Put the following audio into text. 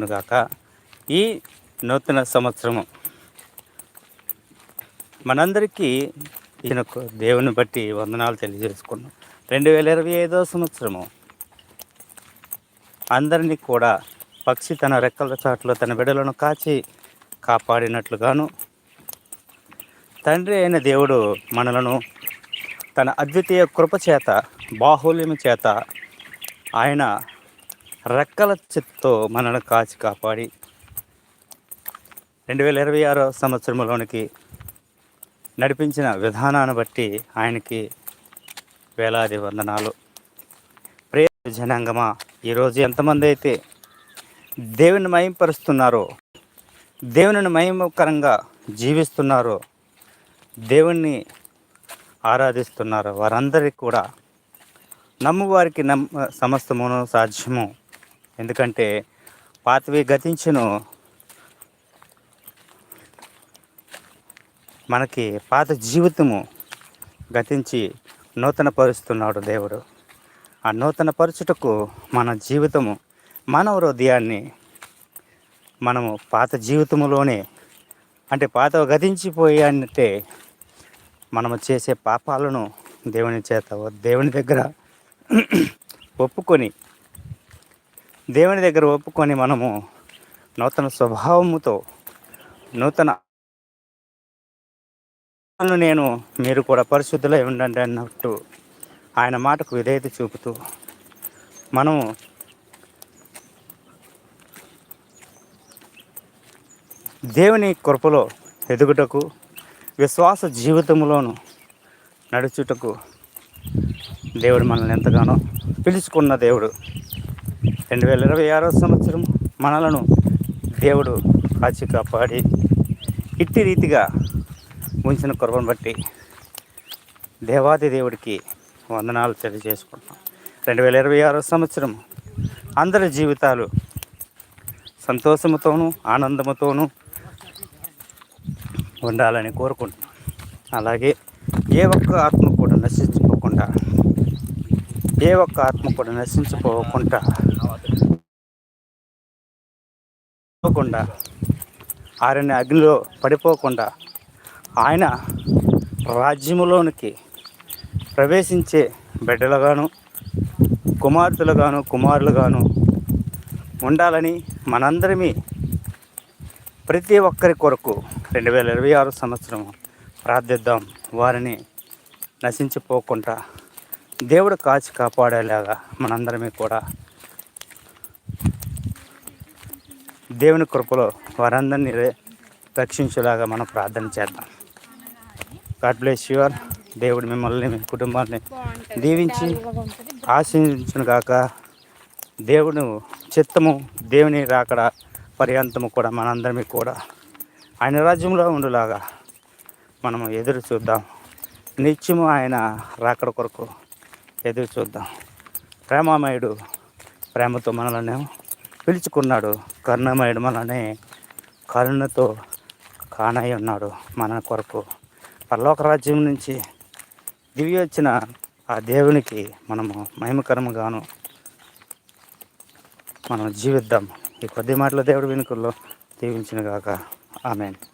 గాక ఈ నూతన సంవత్సరము మనందరికీ ఈయన దేవుని బట్టి వందనాలు తెలియజేసుకున్నాం. రెండు వేల ఇరవై ఐదో సంవత్సరము అందరినీ కూడా పక్షి తన రెక్కల చాట్లో తన బిడలను కాచి కాపాడినట్లుగాను తండ్రి అయిన దేవుడు మనలను తన అద్వితీయ కృప చేత బాహుల్యము చేత ఆయన రెక్కల చెత్తో మనను కాచి కాపాడి రెండు వేల ఇరవై ఆరో సంవత్సరంలోనికి నడిపించిన విధానాన్ని బట్టి ఆయనకి వేలాది వందనాలు. ప్రే జనాంగమా ఈరోజు ఎంతమంది అయితే దేవుని మయంపరుస్తున్నారో దేవుని మహిమకరంగా జీవిస్తున్నారో దేవుణ్ణి ఆరాధిస్తున్నారో వారందరికీ కూడా నమ్మువారికి నమ్మ సమస్తమును సాధ్యము. ఎందుకంటే పాతవి గతించును. మనకి పాత జీవితము గతించి నూతన పరుస్తున్నాడు దేవుడు. ఆ నూతన పరుచుటకు మన జీవితము మానవ హృదయాన్ని మనము పాత జీవితములోనే అంటే పాత గతించిపోయానంటే మనము చేసే పాపాలను దేవుని చేత దేవుని దగ్గర ఒప్పుకొని దేవుని దగ్గర ఒప్పుకొని మనము నూతన స్వభావముతో నూతన నేను మీరు కూడా పరిశుద్ధులై ఉండండి అన్నట్టు ఆయన మాటకు విధేయత చూపుతూ మనము దేవుని కృపలో ఎదుగుటకు విశ్వాస జీవితంలోను నడుచుటకు దేవుడు మనల్ని ఎంతగానో పిలుచుకున్న దేవుడు. రెండు వేల ఇరవై ఆరో సంవత్సరం మనలను దేవుడు కాచి కాపాడి ఇట్టి రీతిగా ఉంచిన కృపను బట్టి దేవాది దేవుడికి వందనాలు తెలియజేసుకుంటాం రెండు వేల ఇరవై ఆరో సంవత్సరం అందరి జీవితాలు సంతోషముతోనూ ఆనందముతోనూ ఉండాలని కోరుకుంటున్నాం. అలాగే ఏ ఒక్క ఆత్మ కూడా నశించుకోకుండా ఏ ఒక్క ఆత్మ కూడా నశించిపోకుండా పోకుండా ఆయన అగ్నిలో పడిపోకుండా ఆయన రాజ్యములోనికి ప్రవేశించే బిడ్డలుగాను కుమార్తెలుగాను కుమారులుగాను ఉండాలని మనందరిమీ ప్రతి ఒక్కరి కొరకు రెండు వేల ఇరవై ఆరు సంవత్సరం ప్రార్థిద్దాం. వారిని నశించిపోకుండా దేవుడు కాచి కాపాడేలాగా మనందరమీ కూడా దేవుని కృపలో వారందరినీ రక్షించేలాగా మనం ప్రార్థన చేద్దాం. గాడ్ బ్లెస్ యువర్ దేవుడు మిమ్మల్ని మీ కుటుంబాన్ని దీవించి ఆశీర్వించిన గాక. దేవుడు చిత్తము దేవుని రాకడ పర్యంతము కూడా మనందరిమీ కూడా ఆయన రాజ్యంలో ఉండులాగా మనము ఎదురు చూద్దాం. నిత్యము ఆయన రాకడ కొరకు ఎదురు చూద్దాం. ప్రేమామయుడు ప్రేమతో మనల్ని పిలుచుకున్నాడు. కరుణమయుడు మనల్ని కరుణతో కానై ఉన్నాడు మన కొరకు. పరలోక రాజ్యం నుంచి దివ్య వచ్చిన ఆ దేవునికి మనము మహిమకరముగాను మనం జీవిద్దాం. ఈ కొద్ది మాటల దేవుడు వెనుకల్లో దీవించిన గాక. ఆమెను.